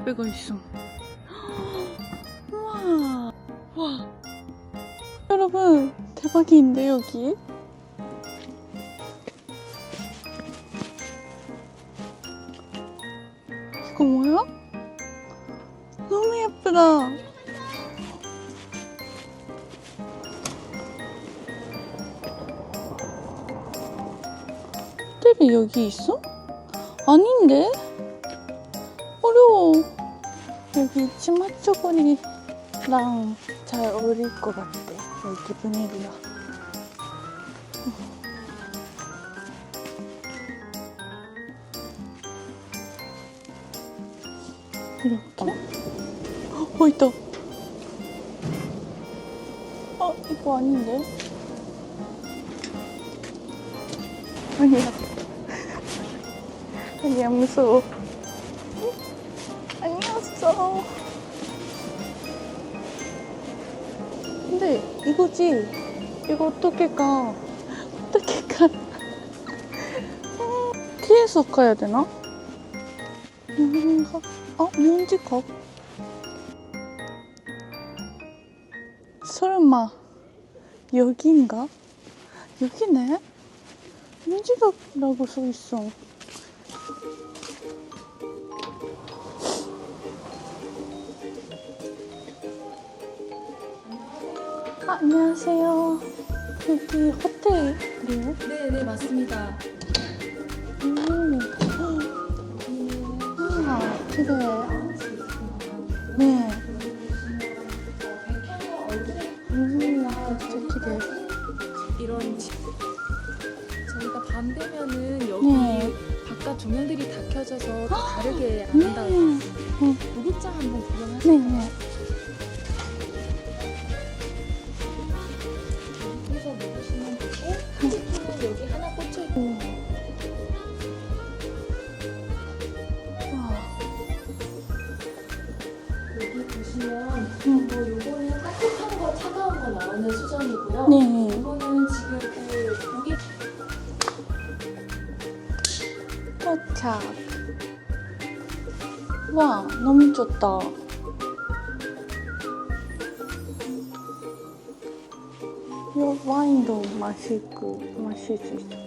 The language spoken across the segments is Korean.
카페가 있어. 우와. 와. 여러분, 대박인데, 여기? 이거 뭐야? 너무 예쁘다. 호텔이 여기 있어? 아닌데? 잘 어울릴 것 같아. 여기 분위기가. 이렇게? 어, 있다. 어, 이거 아닌데? 아니야. 아니야, 무서워. 이거지? 이거 어떻게 가? 어떻게 가? 음, 뒤에서 가야 되나? 뭔가, 어, 면지각? 설마, 여기인가? 여기네? 면지각이라고 써 있어. 아, 안녕하세요. 여기 호텔이에요? 네, 네, 맞습니다. 음. 아, 그래. 네. 음, 진짜 기대. 이런 집. 저희가 밤 되면은 여기 네. 바깥 조명들이 다 켜져서 또 다르게 네. 아름다워요. 음. 목욕장 한번 구경하세요. 네, 네. 오. 와. 여기 보시면 음. 뭐 요거는 따뜻한 거, 차가운 거 나오는 수전이고요. 네. 이거는 지금 그 고기 도착. 와, 너무 좋다. 이 와인도 맛있고 마실 수 있어.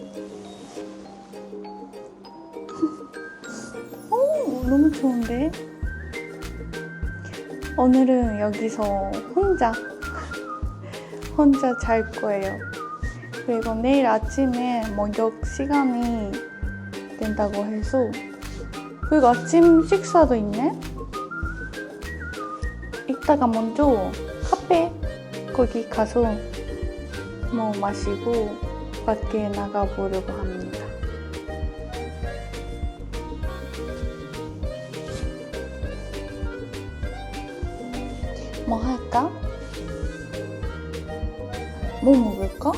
좋은데? 오늘은 여기서 혼자 혼자 잘 거예요. 그리고 내일 아침에 목욕 시간이 된다고 해서 그리고 아침 식사도 있네? 이따가 먼저 카페 거기 가서 뭐 마시고 밖에 나가보려고 합니다. 뭐 먹을까?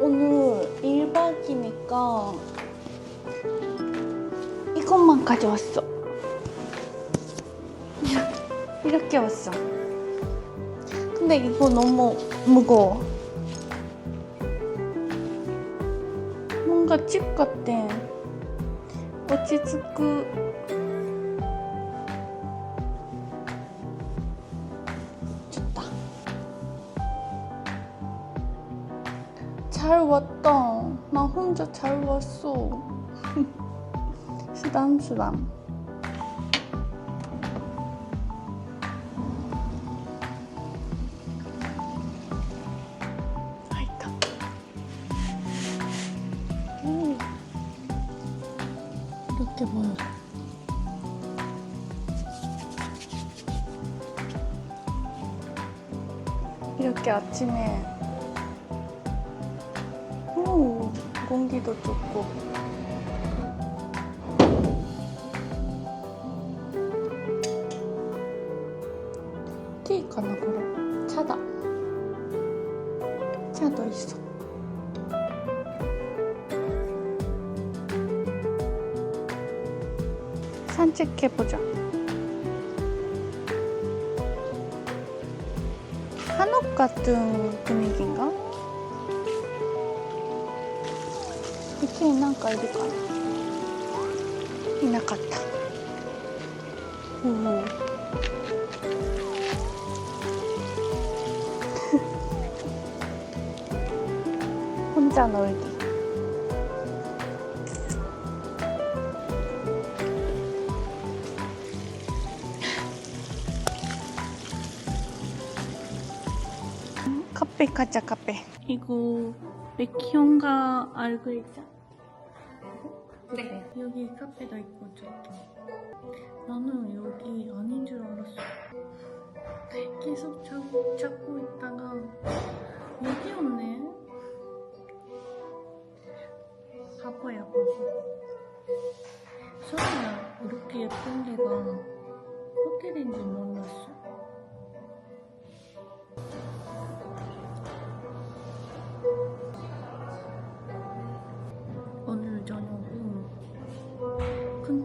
오늘 1박이니까 이것만 가져왔어. 이렇게 왔어. 근데 이거 너무 무거워. 뭔가 집 같아. 어찌스크 좋다. 잘 왔다. 나 혼자 잘 왔어. 쓰담쓰담. 이렇게 아침에. 오, 공기도 좋고. 티가나 그럼 차다. 차도 있어. 산책해보자. 같은 분위기인가? 이쪽에 なんかいるかないなかったおお 카페 가자 카페. 이거 백희원가 알고 있자? 네. 여기 카페도 있고 좋다 나는 여기 아닌 줄 알았어. 계속 찾, 찾고 있다가 여기였네. 바보야 바보. 소리야 이렇게 예쁜 데가 호텔인지 몰랐어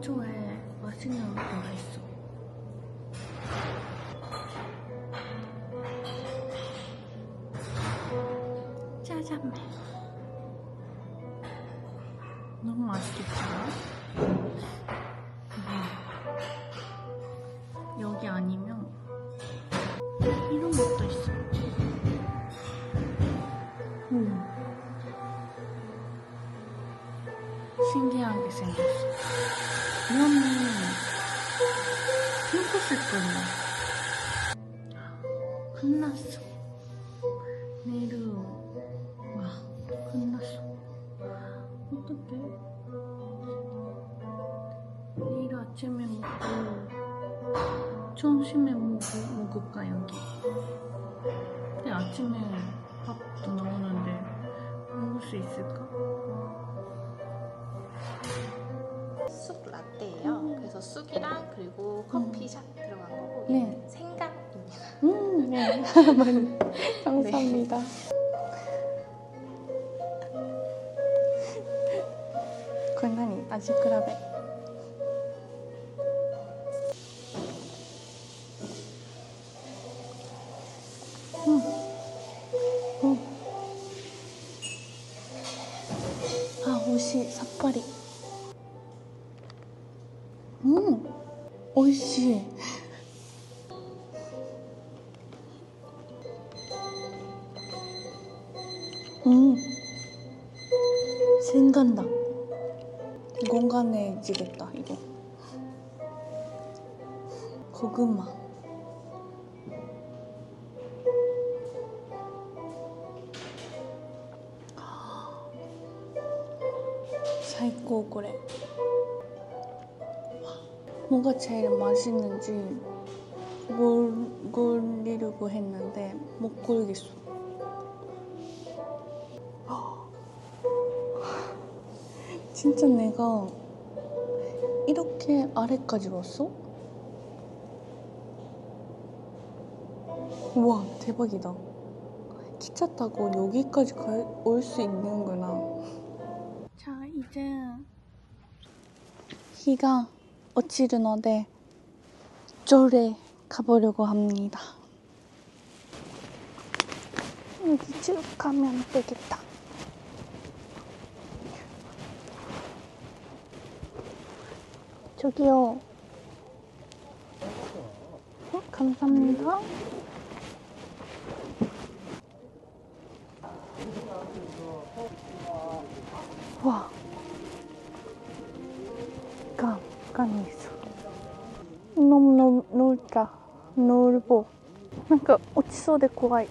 근처에 맛있는 데가 있어. 짜장면. 너무 맛있겠지? 아침에 뭐 먹, 을까 여기 근데 아침에 밥도 나오는데 먹을 수 있을까? 쑥 라떼예요 음. 그래서 쑥이랑 그리고 커피샷 음. 들어간 거고 네. 생강입니다 음, 네. 감사합니다 네. 건강이 아직 그라베 아, 옷이 삿발이. 음, 美味しい. 음, 생간다. 공간해지겠다 이거. 고구마. 뭐가 제일 맛있는지 골, 고르려고 했는데 못 고르겠어. 진짜 내가 이렇게 아래까지 왔어? 우와 대박이다 기차 타고 여기까지 올 수 있는구나 자 이제 해가 어치るので 이쪽에 가보려고 합니다 여기 쭉 가면 되겠다 저기요. 어, 감사합니다. 가, 간이 있어. 너무 너무 넓다. 넓어. なんか落ちそうで怖い。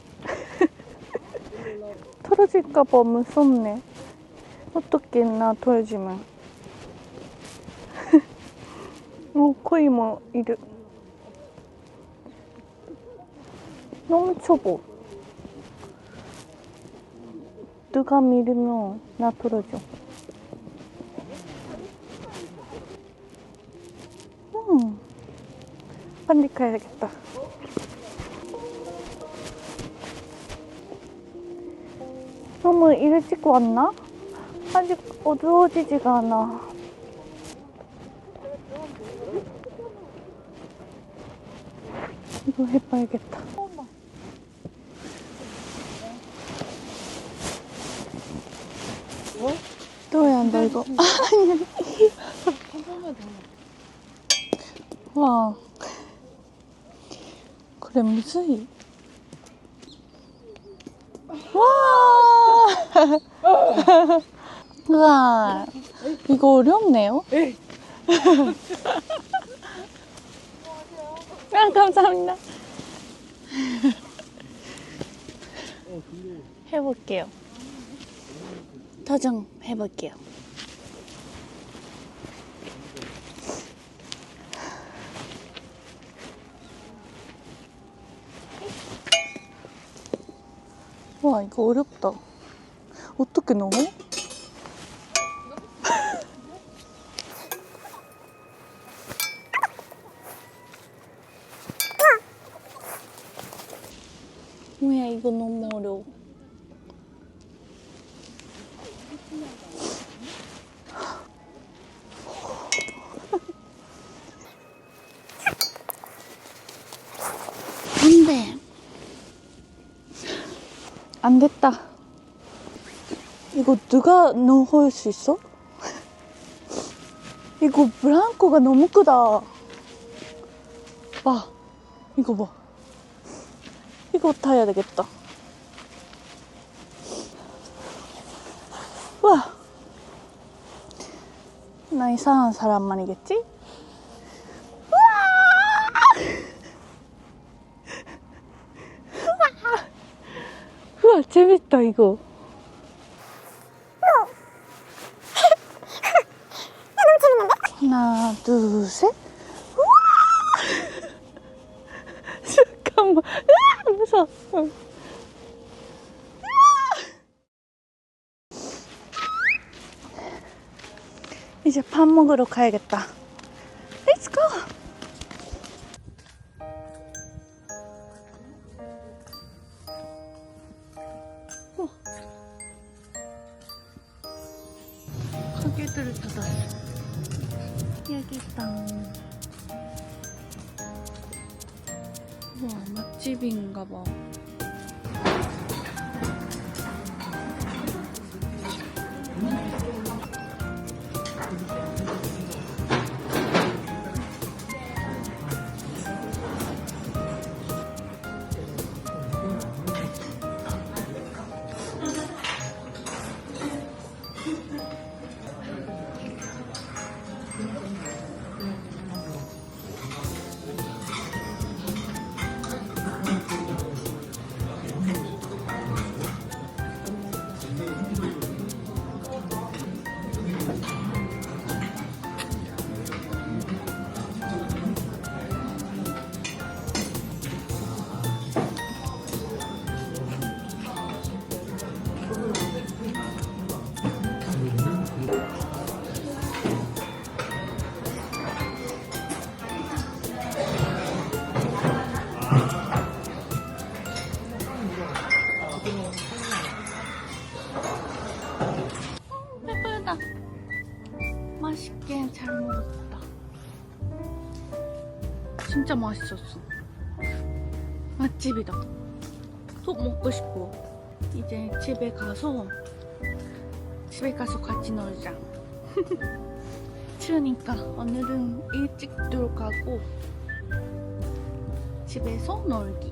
떨어질까봐 무섭네. 어떻게 나 떨어지면. 어, 거의 뭐, 이르. 너무 좁어. 누가 밀으면 나 떨어져. 산디카야겠다. 너무 일찍 왔나? 아직 어두워지지가 않아. 이거 해봐야겠다. 또야, 한다, 이거. 와. これむずいわあうわ이거 어렵네요 아 감사합니다 해볼게요 도전 해볼게요 와 이거 어렵다 어떻게 넣어? 뭐야 이거 너무 어려워 안돼 안 됐다 이거 누가 넣을 수 있어? 이거 브랑코가 너무 크다 봐 이거 봐 이거 타야 되겠다 와. 나 이상한 사람 아니겠지? 우와 재밌다 이거 하나 둘셋. 우와! 잠깐만. 으아! 무서워. 이제 밥 먹으러 가야겠다. Let's go! 가게들을 닫았어. 여기 있다. 와, 맛집인가 봐. 맛있었어. 맛집이다. 또 먹고 싶어. 이제 집에 가서 집에 가서 같이 놀자. 추우니까 오늘은 일찍 들어가고 집에서 놀기.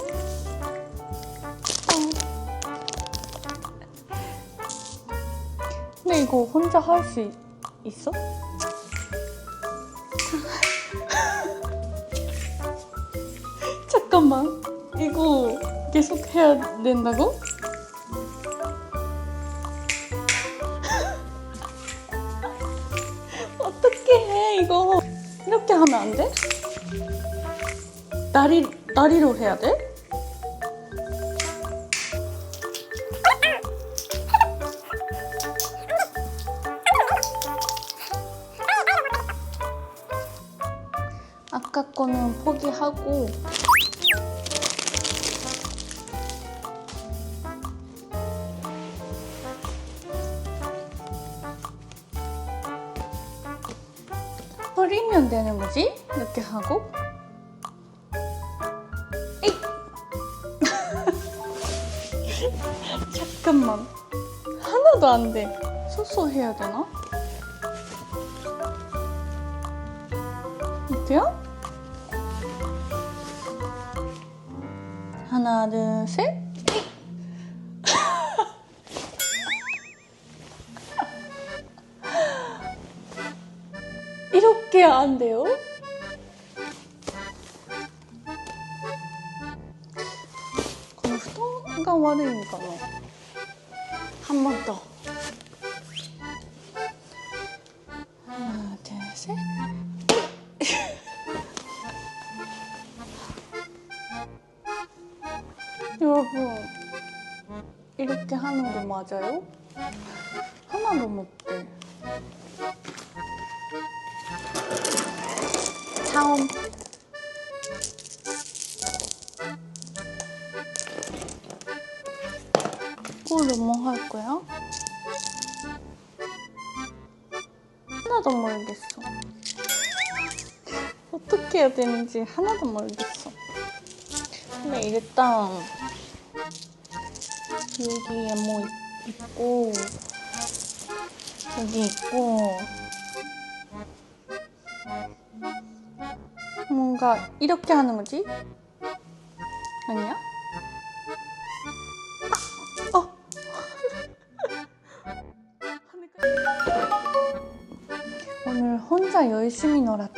이거 혼자 할 수 있어? 잠깐만. 이거 계속 해야 된다고? 어떻게 해 이거? 이렇게 하면 안 돼? 다리 다리로 해야 돼? 포기하고 버리면 되는 거지? 이렇게 하고! 잠깐만 하나도 안 돼 소소 해야 되나? 어때요? 하나 둘셋! 이렇게 안 돼요? 여러분, 이렇게 하는 거 맞아요? 하나도 못돼. 차원. 이거를 뭐할 거야? 하나도 모르겠어. 어떻게 해야 되는지 하나도 모르겠어. 근데 일단 여기에 뭐 있고 여기 있고 뭔가 이렇게 하는 거지? 아니야? 아! 어! 오늘 혼자 열심히 놀았다.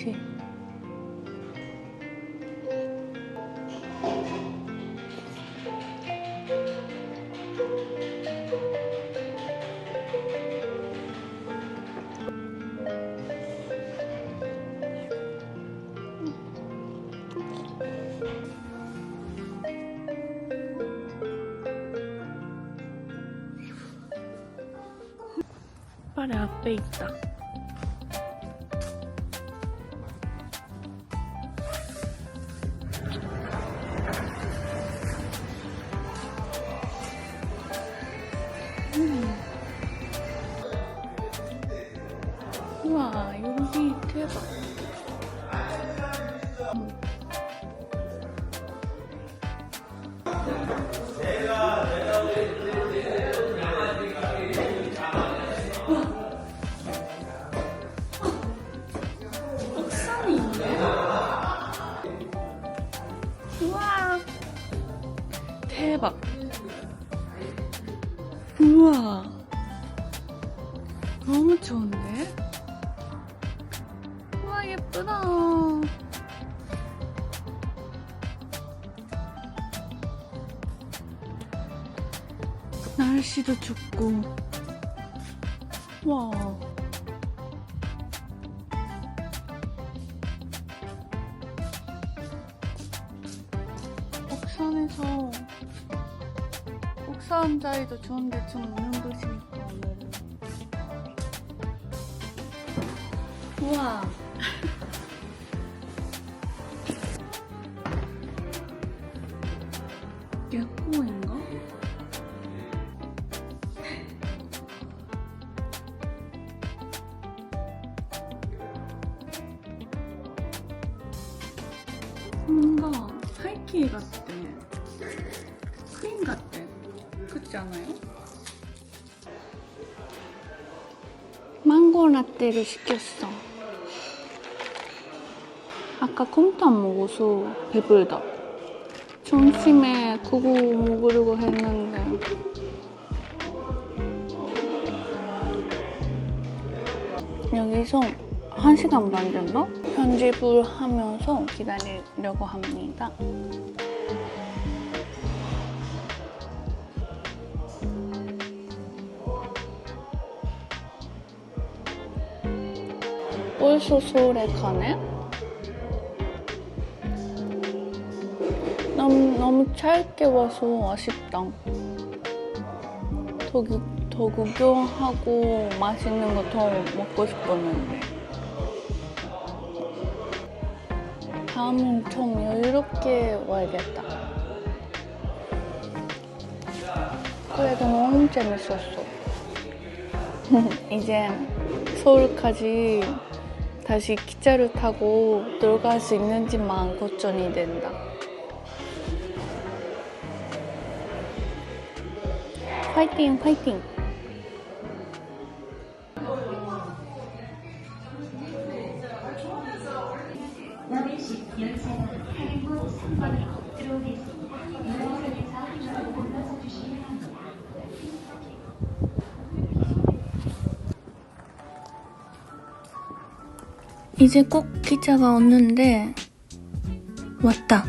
Balik 子 우와, 여기 대박. 옥산에서 옥산 자리도 좋은 데 좀 우는 곳이니까. 오늘은 우와 라떼를 시켰어. 아까 안 먹어서 배불다. 점심에 그거 먹으려고 했는데. 여기서 한 시간 반 정도 편집을 하면서 기다리려고 합니다. 벌써 서울에 가네? 너무, 너무 짧게 와서 아쉽다. 더, 구, 더 구경하고 맛있는 거 더 먹고 싶었는데. 다음은 좀 여유롭게 와야겠다. 그래도 너무 재밌었어. 이제 서울까지 다시 기차를 타고 들어갈 수 있는지만 걱정이 된다. 파이팅, 파이팅! 이제 꼭 기차가 오는데 왔다.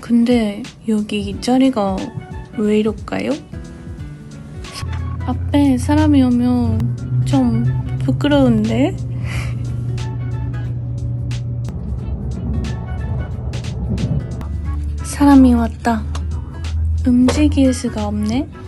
근데 여기 자리가 왜 이럴까요? 앞에 사람이 오면 좀 부끄러운데? 사람이 왔다. 움직일 수가 없네.